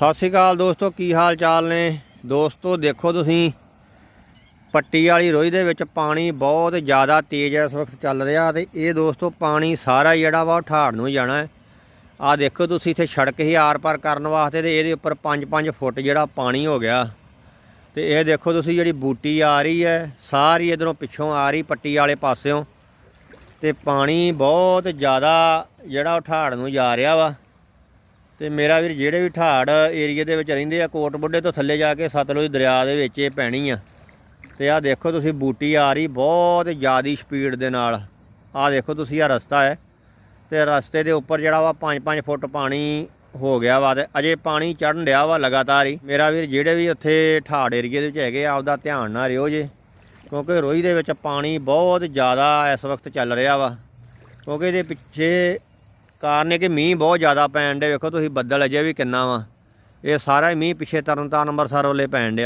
ਸਤਿ ਸ਼੍ਰੀ ਅਕਾਲ ਦੋਸਤੋ, ਕੀ ਹਾਲ ਚਾਲ ਨੇ? ਦੋਸਤੋ, ਦੇਖੋ ਤੁਸੀਂ, ਪੱਟੀ ਵਾਲੀ ਰੋਈ ਦੇ ਵਿੱਚ ਪਾਣੀ ਬਹੁਤ ਜ਼ਿਆਦਾ ਤੇਜ਼ ਇਸ ਵਕਤ ਚੱਲ ਰਿਹਾ ਤੇ ਇਹ ਦੋਸਤੋ, ਪਾਣੀ ਸਾਰਾ ਜਿਹੜਾ ਵਾ ਉਹ ਠਾੜ ਨੂੰ ਜਾਣਾ ਹੈ। ਆ ਦੇਖੋ ਤੁਸੀਂ ਇੱਥੇ ਸੜਕ ਹੀ ਆਰ ਪਾਰ ਕਰਨ ਵਾਸਤੇ ਤੇ ਇਹਦੇ ਉੱਪਰ 5-5 ਫੁੱਟ ਜਿਹੜਾ ਪਾਣੀ ਹੋ ਗਿਆ। ਤੇ ਇਹ ਦੇਖੋ ਤੁਸੀਂ ਜਿਹੜੀ ਬੂਟੀ ਆ ਰਹੀ ਹੈ, ਸਾਰੀ ਇਧਰੋਂ ਪਿੱਛੋਂ ਆ ਰਹੀ ਪੱਟੀ ਵਾਲੇ ਪਾਸਿਓਂ। ਤੇ ਪਾਣੀ ਬਹੁਤ ਜ਼ਿਆਦਾ ਜਿਹੜਾ ਉਹ ਠਾੜ ਨੂੰ ਜਾ ਰਿਹਾ ਵਾ। ਤੇ ਮੇਰਾ ਵੀਰ ਜਿਹੜੇ ਵੀ ਠਾੜ ਏਰੀਏ ਦੇ ਵਿੱਚ ਰਹਿੰਦੇ ਆ ਕੋਟ ਬੁੱਢੇ ਤੋਂ ਥੱਲੇ ਜਾ ਕੇ ਸਤਲੁਜ ਦਰਿਆ ਦੇ ਵਿੱਚ ਇਹ ਪੈਣੀ ਆ। ਤੇ ਆਹ ਦੇਖੋ ਤੁਸੀਂ ਬੂਟੀ ਆ ਰਹੀ ਬਹੁਤ ਜ਼ਿਆਦੀ ਸਪੀਡ ਦੇ ਨਾਲ। ਆਹ ਦੇਖੋ ਤੁਸੀਂ ਆ ਰਸਤਾ ਹੈ। ਤੇ ਰਸਤੇ ਦੇ ਉੱਪਰ ਜਿਹੜਾ ਵਾ 5-5 ਫੁੱਟ ਪਾਣੀ ਹੋ ਗਿਆ ਵਾ ਤੇ ਅਜੇ ਪਾਣੀ ਚੜਨ ਡਿਆ ਵਾ ਲਗਾਤਾਰ ਹੀ। ਮੇਰਾ ਵੀਰ ਜਿਹੜੇ ਵੀ ਉੱਥੇ ਠਾੜ ਏਰੀਏ ਦੇ ਵਿੱਚ ਹੈਗੇ ਆ, ਆਪਦਾ ਧਿਆਨ ਨਾਲ ਰਿਓ ਜੇ। ਕਿਉਂਕਿ ਰੋਈ ਦੇ ਵਿੱਚ ਪਾਣੀ ਬਹੁਤ ਜ਼ਿਆਦਾ ਇਸ ਵਕਤ ਚੱਲ ਰਿਹਾ ਵਾ। ਕਿਉਂਕਿ ਇਹਦੇ ਪਿੱਛੇ ਕਾਰਨ ਹੈ ਕਿ ਮੀਂਹ ਬਹੁਤ ਜ਼ਿਆਦਾ ਪੈਣ ਡੇ ਵੇਖੋ ਤੁਸੀਂ ਬੱਦਲ ਅਜੇ ਵੀ ਕਿੰਨਾ ਵਾ। ਇਹ ਸਾਰਾ ਮੀਂਹ ਪਿੱਛੇ ਤਰਨਤਾਰਨ, ਅੰਮ੍ਰਿਤਸਰ ਵੱਲੇ ਪੈਣ ਡਿਆ।